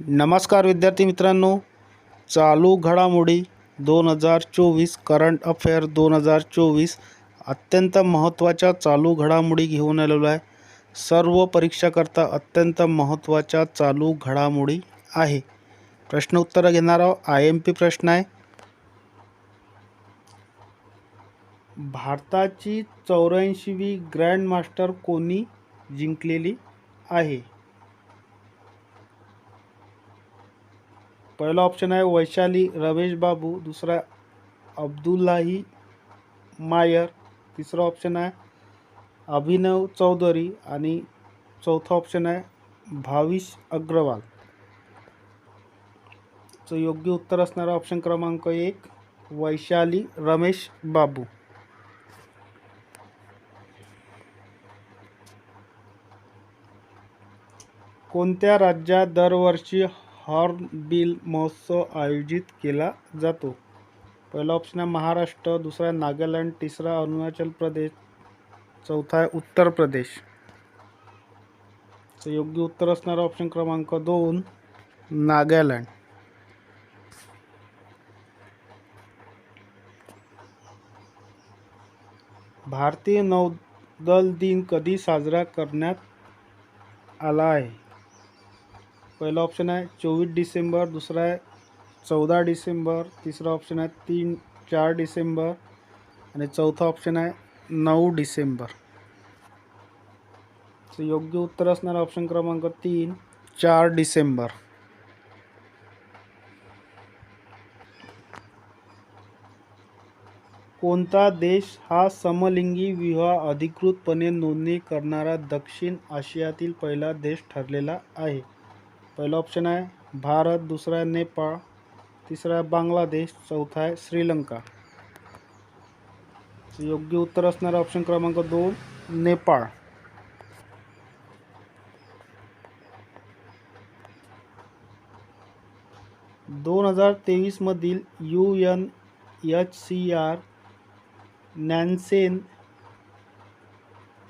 नमस्कार विद्यार्थी मित्रांनो. चालू घडामोडी दोन हजार चोवीस करंट अफेअर दोन हजार चोवीस अत्यंत महत्त्वाच्या चालू घडामोडी घेऊन आलेलो आहे. सर्व परीक्षाकरता अत्यंत महत्त्वाच्या चालू घडामोडी आहे. प्रश्न उत्तरं घेणार आहोत. आय एम पी प्रश्न आहे. भारताची चौऱ्याऐंशीवी ग्रँड मास्टर कोणी जिंकलेली आहे? पहिला ऑप्शन आहे वैशाली रमेश बाबू. दुसरा अब्दुल्लाही मायर. तिसरा ऑप्शन आहे अभिनव चौधरी. आणि चौथा ऑप्शन आहे भाविश अग्रवाल. चं योग्य उत्तर असणारा ऑप्शन क्रमांक एक वैशाली रमेश बाबू. कोणत्या राज्यात दरवर्षी हॉर्नबिल महोत्सव आयोजित केला जातो. पहिला ऑप्शन आहे महाराष्ट्र दुसरा आहे नागालँड तिसरा अरुणाचल प्रदेश चौथा आहे उत्तर प्रदेश. तर योग्य उत्तर असणारा ऑप्शन क्रमांक दोन नागालँड. भारतीय नौदल दिन कधी साजरा करण्यात आला आहे? पहिला ऑप्शन आहे चोवीस डिसेंबर दुसरा आहे चौदा डिसेंबर तिसरा ऑप्शन आहे तीन चार डिसेंबर आणि चौथा ऑप्शन आहे नऊ डिसेंबर. योग्य उत्तर असणारा ऑप्शन क्रमांक तीन चार डिसेंबर. कोणता देश हा समलिंगी विवाह अधिकृतपणे नोंदणी करणारा दक्षिण आशियातील पहिला देश ठरलेला आहे? पहिला ऑप्शन आहे भारत दुसरा आहे नेपाळ तिसरा आहे बांगलादेश चौथा आहे श्रीलंका. योग्य उत्तर असणारा ऑप्शन क्रमांक दोन नेपाळ. दोन हजार तेवीसमधील U N H C R Nansen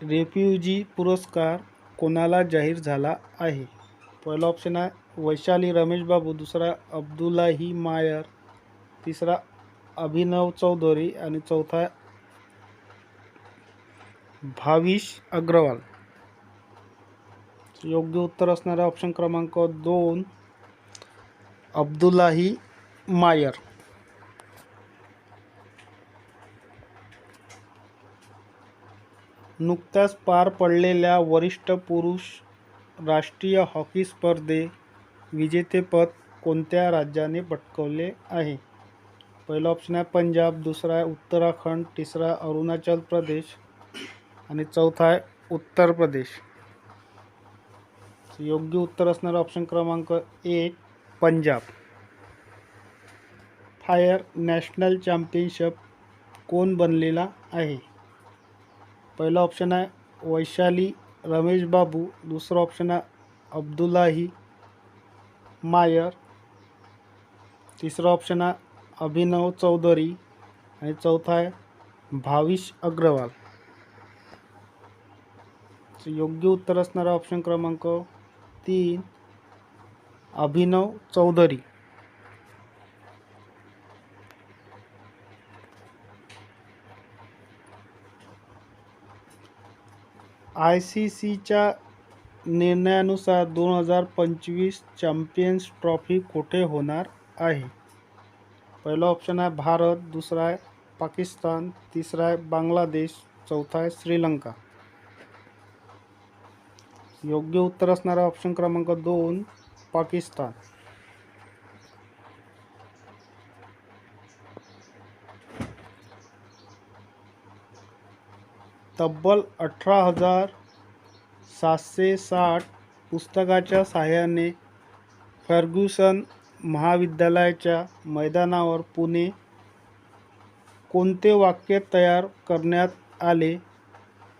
refugee पुरस्कार कोणाला जाहीर झाला आहे? पहिला ऑप्शन आहे वैशाली रमेश बाबू दुसरा अब्दुल्लाही मायर तिसरा अभिनव चौधरी आणि चौथा आहे भाविश अग्रवाल. योग्य उत्तर असणारा ऑप्शन क्रमांक दोन अब्दुल्लाही मायर. नुकत्याच पार पडलेल्या वरिष्ठ पुरुष राष्ट्रीय हॉकी स्पर्धे विजेतेपद कोणत्या राज्याने पटकावले आहे? पहिला ऑप्शन आहे पंजाब दुसरा आहे उत्तराखंड तिसरा अरुणाचल प्रदेश आणि चौथा आहे उत्तर प्रदेश. योग्य उत्तर असणारा ऑप्शन क्रमांक एक पंजाब. फायर नॅशनल चॅम्पियनशिप कोण बनलेला आहे? पहिला ऑप्शन आहे वैशाली रमेश बाबू दुसरा ऑप्शन आहे अब्दुल्लाही मायर तिसरा ऑप्शन आहे अभिनव चौधरी आणि चौथा आहे भाविश अग्रवाल. योग्य उत्तर असणारा ऑप्शन क्रमांक तीन अभिनव चौधरी. आय सी सीच्या निर्णयानुसार दोन हजार पंचवीस चॅम्पियन्स ट्रॉफी कुठे होणार आहे? पहिला ऑप्शन आहे भारत दुसरा आहे पाकिस्तान तिसरा आहे बांगलादेश चौथा आहे श्रीलंका. योग्य उत्तर असणारा ऑप्शन क्रमांक दोन पाकिस्तान. तब्बल अठरा हजार सातशे साठ पुस्तकाच्या सहाय्याने फर्ग्युसन महाविद्यालयाच्या मैदानावर पुणे कोणते वाक्य तयार करण्यात आले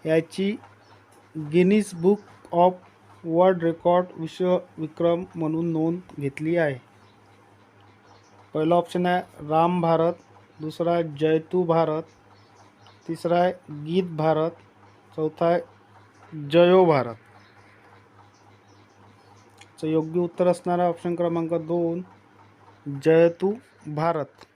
याची Guinness Book of World Record विश्वविक्रम म्हणून नोंद घेतली आहे. पहिला ऑप्शन आहे राम भारत दुसरा जयतू भारत तिसरा आहे गीत भारत. चौथा आहे जयो भारत. योग्य उत्तर असणारा ऑप्शन क्रमांक दोन जयतू भारत.